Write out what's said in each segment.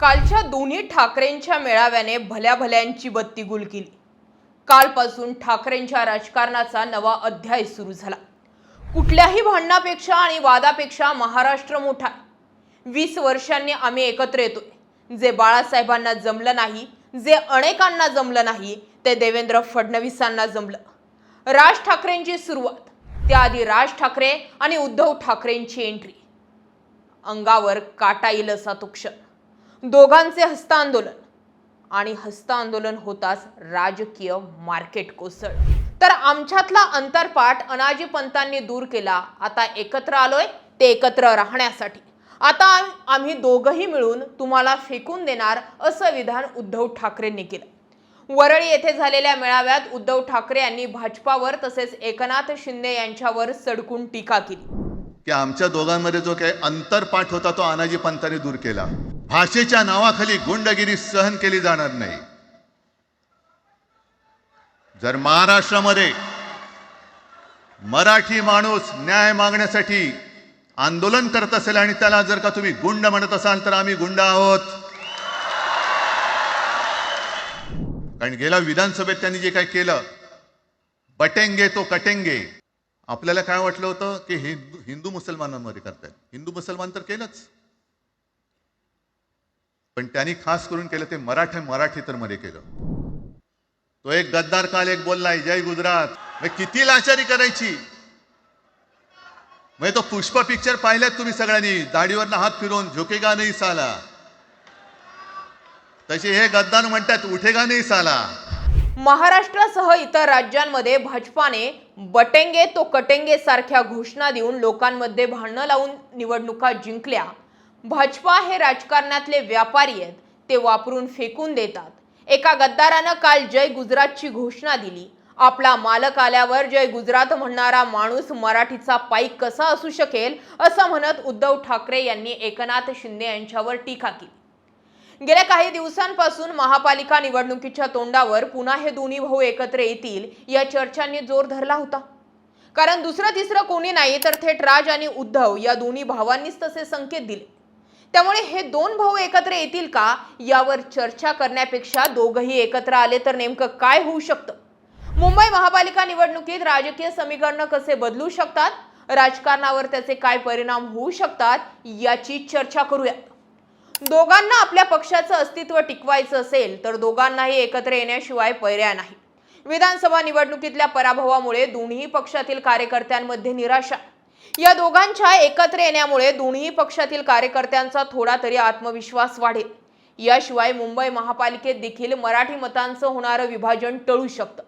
कालच्या दोन्ही ठाकरेंच्या मेळाव्याने भल्या भल्यांची बत्ती गुल केली. कालपासून ठाकरेंच्या राजकारणाचा नवा अध्याय सुरू झाला. कुठल्याही भांडणापेक्षा आणि वादापेक्षा महाराष्ट्र मोठा वीस वर्षांनी आम्ही एकत्र येतोय. जे बाळासाहेबांना जमलं नाही जे अनेकांना जमलं नाही ते देवेंद्र फडणवीसांना जमलं. राज ठाकरेंची सुरुवात. त्याआधी राज ठाकरे आणि उद्धव ठाकरेंची एंट्री अंगावर काटा येईल असा तो क्षण. दोघांचे हस्तांदोलन. आणि हस्तांदोलन होताच राजकीय मार्केट कोसळ. तर आमच्यातला अंतरपाठ अनाजी पंतांनी दूर केला. आता एकत्र आलोय ते एकत्र राहण्यासाठी. आता आम्ही दोघंही मिळून तुम्हाला फेकून देणार असं विधान उद्धव ठाकरेंनी केलं. वरळी येथे झालेल्या मेळाव्यात उद्धव ठाकरे यांनी भाजपावर तसेच एकनाथ शिंदे यांच्यावर सडकून टीका केली. की आमच्या दोघांमध्ये जो काही अंतरपाठ होता तो अनाजी पंतांनी दूर केला. भाषेच्या नावाखाली गुंडगिरी सहन केली जाणार नाही. जर महाराष्ट्रामध्ये मराठी माणूस न्याय मागण्यासाठी आंदोलन करत असेल आणि त्याला जर का तुम्ही गुंड म्हणत असाल तर आम्ही गुंड आहोत. कारण गेल्या विधानसभेत त्यांनी जे काय केलं बटेंगे तो कटेंगे. आपल्याला काय वाटलं होतं की हिंदू हिंदू मुसलमानांमध्ये करतायत? हिंदू मुसलमान तर केलंच. पण त्यांनी खास करून केलं ते मराठे मराठी तर मध्ये केलं. तो एक गद्दार काल एक बोललाय जय गुजरात. मग किती लाचारी करायची? म्हणजे तो पुष्प पिक्चर पाहिलात तुम्ही सगळ्यांनी. दाढीवरनं हात फिरवून झोकेगा नाही साला. तसे हे गद्दार म्हणतात उठेगा नाही साला. महाराष्ट्रासह इतर राज्यांमध्ये भाजपाने बटेंगे तो कटेंगे सारख्या घोषणा देऊन लोकांमध्ये भांडणं लावून निवडणुका जिंकल्या. भाजपा हे राजकारणातले व्यापारी आहेत ते वापरून फेकून देतात. एका गद्दारानं काल जय गुजरातची घोषणा दिली. आपला मालक आल्यावर जय गुजरात म्हणणारा माणूस मराठीचा पाईक कसा असू शकेल असं म्हणत उद्धव ठाकरे यांनी एकनाथ शिंदे यांच्यावर टीका केली. गेल्या काही दिवसांपासून महापालिका निवडणुकीच्या तोंडावर पुन्हा हे दोन्ही भाऊ एकत्र येतील या चर्चांनी जोर धरला होता. कारण दुसरं तिसरं कोणी नाही तर थेट राज आणि उद्धव या दोन्ही भावांनीच तसे संकेत दिले. त्यामुळे हे दोन भाऊ एकत्र येतील का? यावर चर्चा करण्यापेक्षा दोघही एकत्र आले तर नेमकं काय होऊ शकतं? मुंबई महापालिका निवडणुकीत राजकीय समीकरणं कसे बदलू शकतात? राजकारणावर त्याचे काय परिणाम होऊ शकतात? याची चर्चा करूया दोघांना आपल्या पक्षाचं अस्तित्व टिकवायचं असेल तर दोघांनाही एकत्र येण्याशिवाय पर्याय नाही. विधानसभा निवडणुकीतल्या पराभवामुळे दोन्ही पक्षातील कार्यकर्त्यांमध्ये निराशा या दोघांच्या एकत्र येण्यामुळे दोन्ही पक्षातील कार्यकर्त्यांचा थोडा तरी आत्मविश्वास वाढेल. याशिवाय मुंबई महापालिकेत देखील मराठी मतांचं होणारं विभाजन टळू शकतं.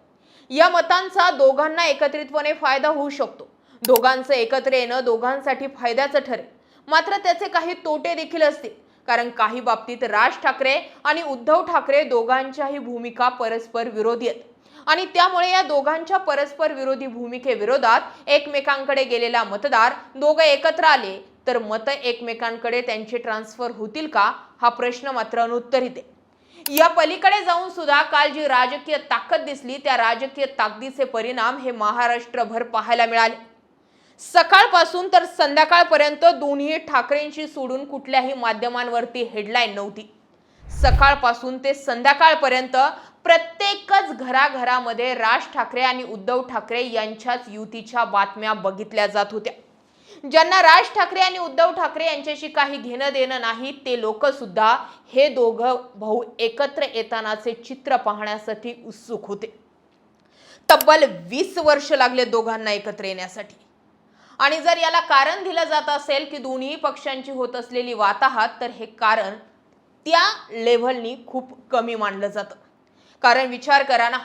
या मतांचा दोघांना एकत्रितपणे फायदा होऊ शकतो. दोघांचं एकत्र येणं दोघांसाठी फायद्याचं ठरेल. मात्र त्याचे काही तोटे देखील असतील. कारण काही बाबतीत राज ठाकरे आणि उद्धव ठाकरे दोघांच्याही भूमिका परस्पर विरोधी आहेत. आणि त्यामुळे या दोघांच्या परस्पर विरोधी भूमिकेविरोधात एकमेकांकडे गेलेला मतदार दोघं एकत्र आले तर मतं एकमेकांकडे त्यांचे ट्रान्सफर होतील का? हा प्रश्न मात्र अनुत्तरित आहे. या पलीकडे जाऊन सुद्धा काल जी राजकीय ताकद दिसली त्या राजकीय ताकदीचे परिणाम हे महाराष्ट्रभर पाहायला मिळाले. सकाळपासून तर संध्याकाळपर्यंत दोन्ही ठाकरेंशी सोडून कुठल्याही माध्यमांवरती हेडलाईन नव्हती. सकाळपासून ते संध्याकाळपर्यंत प्रत्येकच घराघरामध्ये राज ठाकरे आणि उद्धव ठाकरे यांच्याच युतीच्या बातम्या बघितल्या जात होत्या. ज्यांना राज ठाकरे आणि उद्धव ठाकरे यांच्याशी काही घेणं देणं नाही ते लोक सुद्धा हे दोघं भाऊ एकत्र येतानाचे चित्र पाहण्यासाठी उत्सुक होते. तब्बल वीस वर्ष लागले दोघांना एकत्र येण्यासाठी. आणि जर याला कारण दिलं जात असेल की दोन्ही पक्षांची होत असलेली वाताहात तर हे कारण त्या लेव्हलनी खूप कमी मानलं जातं. कारण विचार करा ना.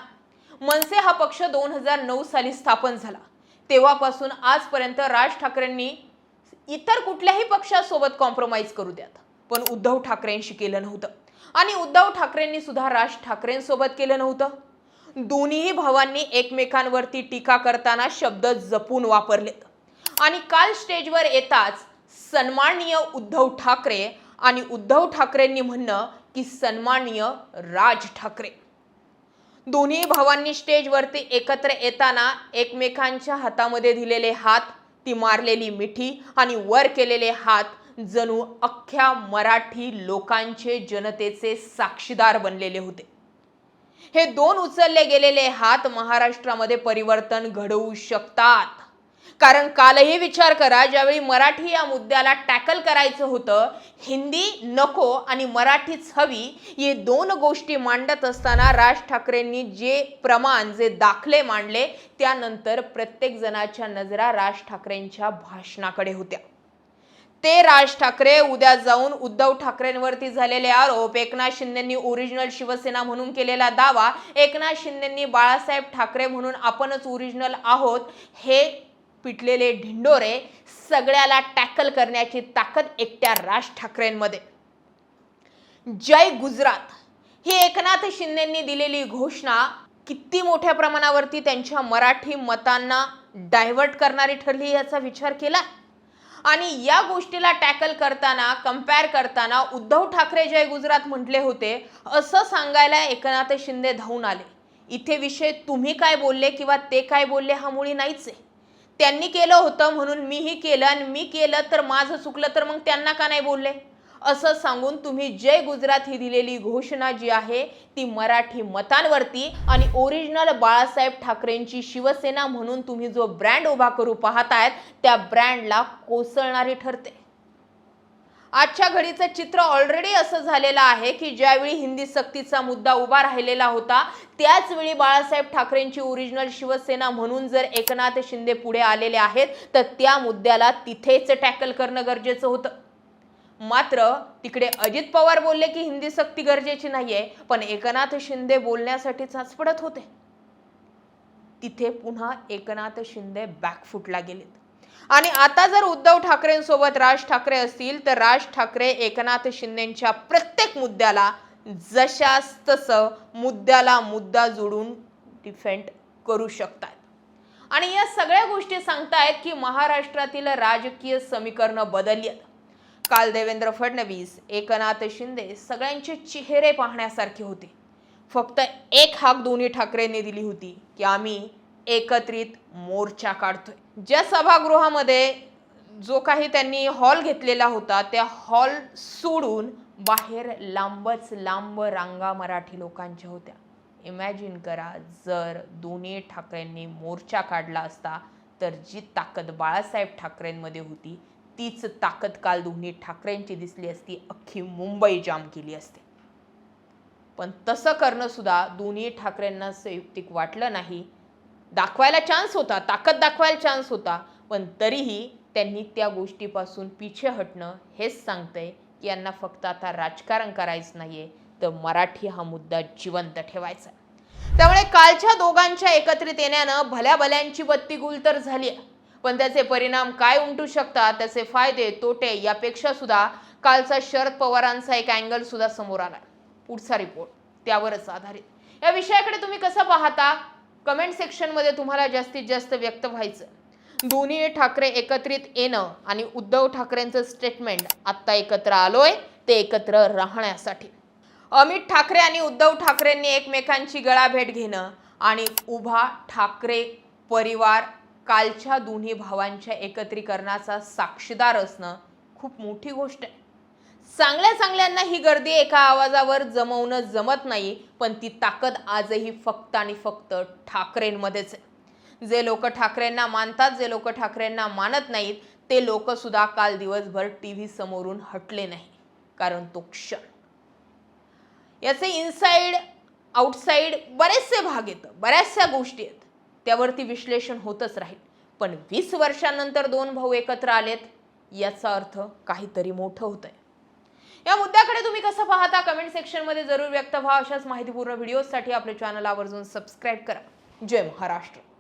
मनसे हा पक्ष दोन हजार नऊ साली स्थापन झाला. तेव्हापासून आजपर्यंत राज ठाकरेंनी इतर कुठल्याही पक्षासोबत कॉम्प्रोमाइज करू द्यात. पण उद्धव ठाकरेंशी केलं नव्हतं. आणि उद्धव ठाकरेंनी सुद्धा राज ठाकरेंसोबत केलं नव्हतं. दोन्ही भावांनी एकमेकांवरती टीका करताना शब्द जपून वापरलेत. आणि काल स्टेजवर येताच सन्माननीय उद्धव ठाकरे आणि उद्धव ठाकरेंनी म्हणणं की सन्माननीय राज ठाकरे. दोन्ही भावांनी स्टेजवरती एकत्र येताना एकमेकांच्या हातामध्ये दिलेले हात ती मारलेली मिठी आणि वर केलेले हात जणू अख्ख्या मराठी लोकांचे जनतेचे साक्षीदार बनलेले होते. हे दोन उचलले गेलेले हात महाराष्ट्रामध्ये परिवर्तन घडवू शकतात. कारण कालही विचार करा ज्यावेळी मराठी या मुद्द्याला टॅकल करायचं होतं हिंदी नको आणि मराठीच हवी हे दोन गोष्टी मांडत असताना राज ठाकरेंनी जे प्रमाण जे दाखले मांडले त्यानंतर प्रत्येक जणाच्या नजरा राज ठाकरेंच्या भाषणाकडे होत्या. ते राज ठाकरे उद्या जाऊन उद्धव ठाकरेंवरती झालेले आरोप एकनाथ शिंदेंनी ओरिजिनल शिवसेना म्हणून केलेला दावा एकनाथ शिंदेंनी बाळासाहेब ठाकरे म्हणून आपणच ओरिजिनल आहोत हे पिटलेले ढिंडोरे सगळ्याला टॅकल करण्याची ताकद एकट्या राज ठाकरेंमध्ये. जय गुजरात. ही एकनाथ शिंदेंनी दिलेली घोषणा किती मोठ्या प्रमाणावरती त्यांच्या मराठी मतांना डायव्हर्ट करणारी ठरली याचा विचार केला? आणि या गोष्टीला टॅकल करताना कंपेअर करताना उद्धव ठाकरे जय गुजरात म्हटले होते असं सांगायला एकनाथ शिंदे धावून आले. इथे विषय तुम्ही काय बोलले किंवा ते काय बोलले हा मुळी नाहीच आहे. त्यांनी केलं होतं म्हणून मीही केलं आणि मी केलं तर माझं चुकलं तर मग त्यांना का नाही बोलले? असं सांगून तुम्ही जय गुजरात ही दिलेली घोषणा जी आहे ती मराठी मतांवरती आणि ओरिजिनल बाळासाहेब ठाकरेंची शिवसेना म्हणून तुम्ही जो ब्रँड उभा करू पाहतायत त्या ब्रँडला कोसळणारी ठरते. आजच्या घडीचं चित्र ऑलरेडी असं झालेलं आहे की ज्यावेळी हिंदी सक्तीचा मुद्दा उभा राहिलेला होता त्याच वेळी बाळासाहेब ठाकरेंची ओरिजिनल शिवसेना म्हणून जर एकनाथ शिंदे पुढे आलेले आहेत तर त्या मुद्द्याला तिथेच टॅकल करणं गरजेचं होतं. मात्र तिकडे अजित पवार बोलले की हिंदी सक्ती गरजेची नाहीये पण एकनाथ शिंदे बोलण्यासाठी चाचपडत होते. तिथे पुन्हा एकनाथ शिंदे बॅकफुटला गेलेत. आणि आता जर उद्धव ठाकरेंसोबत राज ठाकरे असतील तर राज ठाकरे एकनाथ शिंदेच्या प्रत्येक मुद्द्याला जशास तसं मुद्द्याला मुद्दा जोडून डिफेंड करू शकतात. आणि या सगळ्या गोष्टी सांगतायत की महाराष्ट्रातील राजकीय समीकरणं बदलली आहेत. काल देवेंद्र फडणवीस एकनाथ शिंदे सगळ्यांचे चेहरे पाहण्यासारखे होते. फक्त एक हाक दोन्ही ठाकरेंनी दिली होती की आम्ही एकत्रित मोर्चा काढतोय. ज्या सभागृहामध्ये जो काही त्यांनी हॉल घेतलेला होता त्या हॉल सोडून बाहेर लांबच लांब रांगा मराठी लोकांच्या होत्या. इमॅजिन करा जर दोन्ही ठाकरेंनी मोर्चा काढला असता तर जी ताकद बाळासाहेब ठाकरेंमध्ये होती तीच ताकद काल दोन्ही ठाकरेंची दिसली असती अख्खी मुंबई जाम केली असते. पण तसं करणंसुद्धा दोन्ही ठाकरेंना संयुक्तिक वाटलं नाही दाखवायला चान्स होता ताकद दाखवायला चान्स होता. पण तरीही त्यांनी त्या गोष्टीपासून पिछे हटणं हेच सांगतंय की यांना फक्त आता राजकारण करायचं नाही आहे तर मराठी हा मुद्दा जिवंत ठेवायचा. त्यामुळे कालच्या दोघांच्या एकत्रित येण्यानं भल्या भल्यांची बत्ती गुल तर झाली आहे. पण त्याचे परिणाम काय उमटू शकतात त्याचे फायदे तोटे यापेक्षा सुद्धा कालचा शरद पवारांचा एक अँगल सुद्धा समोर आला पुढचा रिपोर्ट त्यावरच आधारित. या विषयाकडे तुम्ही कसं पाहता? कमेंट सेक्शनमध्ये तुम्हाला जास्तीत जास्त व्यक्त व्हायचं. दोन्ही ठाकरे एकत्रित येणं आणि उद्धव ठाकरेंचं स्टेटमेंट आत्ता एकत्र आलोय ते एकत्र राहण्यासाठी. अमित ठाकरे आणि उद्धव ठाकरेंनी एकमेकांची गळाभेट घेणं आणि उभा ठाकरे परिवार कालच्या दोन्ही भावांच्या एकत्रीकरणाचा साक्षीदार असणं खूप मोठी गोष्ट आहे. चांगल्या चांगल्यांना ही गर्दी एका आवाजावर जमवणं जमत नाही पण ती ताकद आजही फक्त आणि फक्त ठाकरेंमध्येच आहे. जे लोक ठाकरेंना मानतात जे लोक ठाकरेंना मानत नाहीत ते लोकसुद्धा काल दिवसभर टी व्ही समोरून हटले नाही कारण तो क्षण. याचे इनसाईड आउटसाईड बरेचसे भाग येतं बऱ्याचशा गोष्टी आहेत. त्यावरती विश्लेषण होतच राहील. पण वीस वर्षानंतर दोन भाऊ एकत्र आलेत याचा अर्थ काहीतरी मोठं होतं आहे या मुद्द्याकडे तुम्ही कसं पाहता? कमेंट सेक्शनमध्ये जरूर व्यक्त व्हा. अशाच माहितीपूर्ण व्हिडिओसाठी आपल्या चॅनल आवर्जून सबस्क्राईब करा. जय महाराष्ट्र.